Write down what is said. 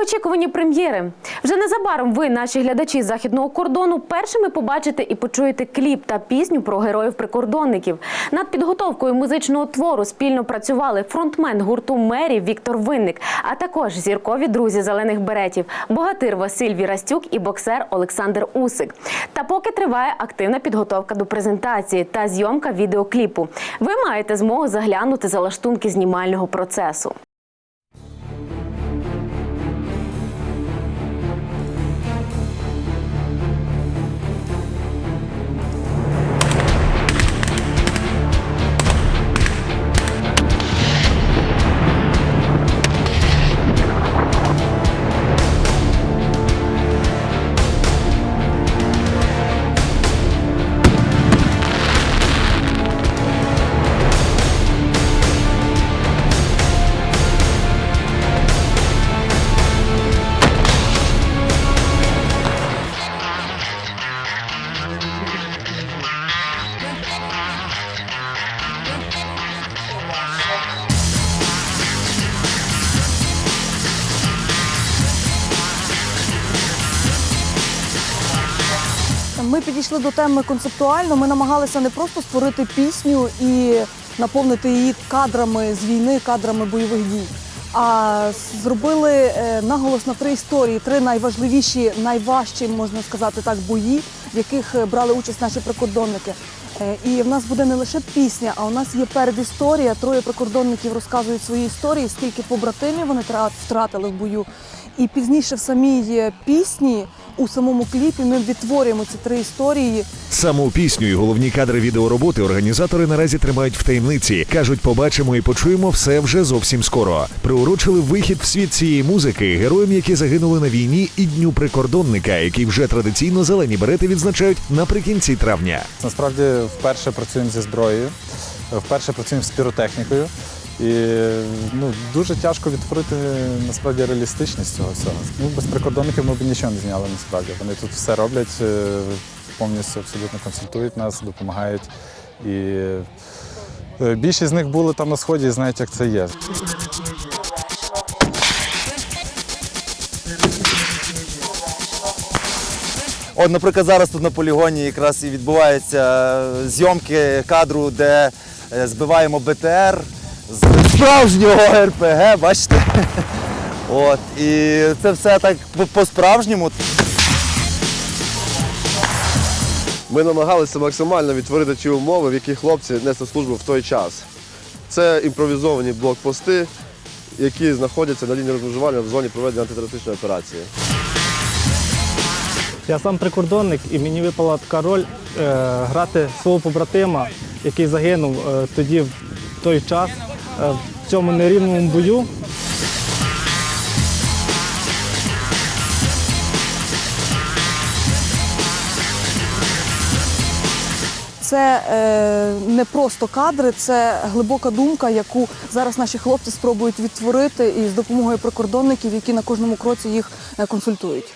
Довгоочікувані прем'єри. Вже незабаром ви, наші глядачі західного кордону, першими побачите і почуєте кліп та пісню про героїв-прикордонників. Над підготовкою музичного твору спільно працювали фронтмен гурту Мері Віктор Винник, а також зіркові друзі зелених беретів, богатир Василь Вірастюк і боксер Олександр Усик. Та поки триває активна підготовка до презентації та зйомка відеокліпу, ви маєте змогу заглянути за лаштунки знімального процесу. Ми підійшли до теми концептуально. Ми намагалися не просто створити пісню і наповнити її кадрами з війни, кадрами бойових дій. А зробили е, наголос на три історії, три найважливіші, найважчі, можна сказати так, бої, в яких е, брали участь наші прикордонники. Е, І в нас буде не лише пісня, а у нас є передісторія. Троє прикордонників розказують свої історії, скільки побратимів вони тра- втратили в бою. І пізніше в самій пісні, у самому кліпі, ми відтворюємо ці три історії. Саму пісню і головні кадри відеороботи організатори наразі тримають в таємниці. кажуть, побачимо і почуємо все вже зовсім скоро. Приурочили вихід в світ цієї музики героям, які загинули на війні, і дню прикордонника, який вже традиційно зелені берети відзначають наприкінці травня. Насправді вперше працюємо зі зброєю, вперше працюємо з піротехнікою. І ну, дуже тяжко відтворити насправді реалістичність цього всього. Ну, без прикордонників ми б нічого не зняли насправді. Вони тут все роблять, е, повністю абсолютно консультують нас, допомагають. І е, більшість з них були там на сході і знають, як це є. От, наприклад, зараз тут на полігоні якраз і відбуваються зйомки кадру, де е, збиваємо БТР з справжнього РПГ, бачите? От, і це все так по- по-справжньому. Ми намагалися максимально відтворити ті умови, в яких хлопці несли службу в той час. Це імпровізовані блокпости, які знаходяться на лінії розмежування в зоні проведення антитерористичної операції. Я сам прикордонник, і мені випала така роль е, грати свого побратима, який загинув е, тоді в той час в цьому нерівному бою. Це е, не просто кадри, це глибока думка, яку зараз наші хлопці спробують відтворити і з допомогою прикордонників, які на кожному кроці їх е, консультують.